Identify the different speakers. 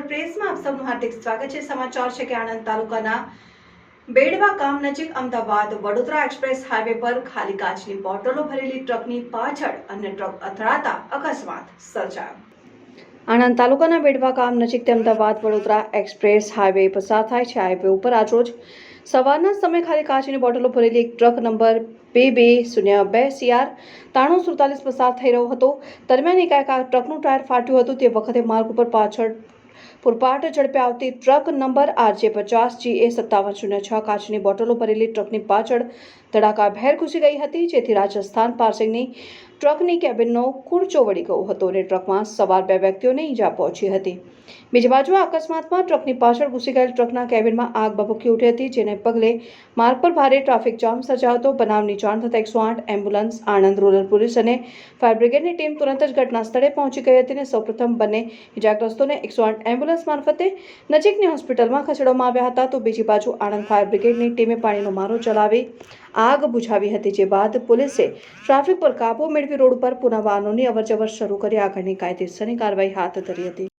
Speaker 1: હાર્દિક સ્વાગત છે. સમાચાર છે કે આણંદ તાલુકાના બેડવા ગામ નજીક અમદાવાદ વડોદરા એક્સપ્રેસ હાઈવે પર ખાલી કાચની બોટલો ભરેલી ટ્રકની પાછળ અન્ય ટ્રક અથડાતા અકસ્માત સર્જાયો. આણંદ તાલુકાના બેડવા ગામ નજીક અમદાવાદ વડોદરા એક્સપ્રેસ હાઈવે પસાર થાય છે. હાઈવે ઉપર આજરોજ સવારના સમયે ખાલી કાચની બોટલો ભરેલી એક ટ્રક નંબર બે બે શૂન્ય બે સીઆર ત્રાણું સુડતાલીસ પસાર થઈ રહ્યો હતો. દરમિયાન એકાએક આ ટ્રકનું ટાયર ફાટ્યું હતું. તે વખતે માર્ગ ઉપર પાછળ પૂરપાટ ઝડપે આવતી ટ્રક નંબર આરજે પચાસ જીએ સત્તાવન શૂન્ય છ કાચની બોટલો ભરેલી ટ્રકની પાછળ ધડાકાભેર ઘૂસી ગઈ હતી, જેથી રાજસ્થાન પાર્સિંગની ટ્રકની કેબિનનો કુરચો વળી ગયો હતો અને ટ્રકમાં સવાર બે વ્યક્તિઓને ઈજા પહોંચી હતી. બીજી બાજુ અકસ્માતમાં ટ્રકની પાછળ ઘૂસી ગયેલ ટ્રકના કેબિનમાં આગ ભભૂકી ઉઠી હતી, જેને પગલે માર્ગ પર ભારે ટ્રાફિક જામ સર્જાયો હતો. બનાવની જાણ થતાં એકસો આઠ એમ્બ્યુલન્સ, આણંદ રૂરલ પોલીસ અને ફાયર બ્રિગેડની ટીમ તુરંત જ ઘટના સ્થળે પહોંચી ગઈ હતી અને સૌપ્રથમ બંને ઇજાગ્રસ્તોને એકસો આઠ એમ્બ્યુલન્સ મારફતે નજીકની હોસ્પિટલમાં ખસેડવામાં આવ્યા હતા. તો બીજી બાજુ આણંદ ફાયર બ્રિગેડની ટીમે પાણીનો મારો ચલાવી આગ બુઝાવી હતી, જે બાદ પોલીસે ટ્રાફિક પર કાબુ મેળવી રોડ પર પુનઃ વાહનોની અવરજવર શરૂ કરી આગળની કાયદેસરની કાર્યવાહી હાથ ધરી હતી.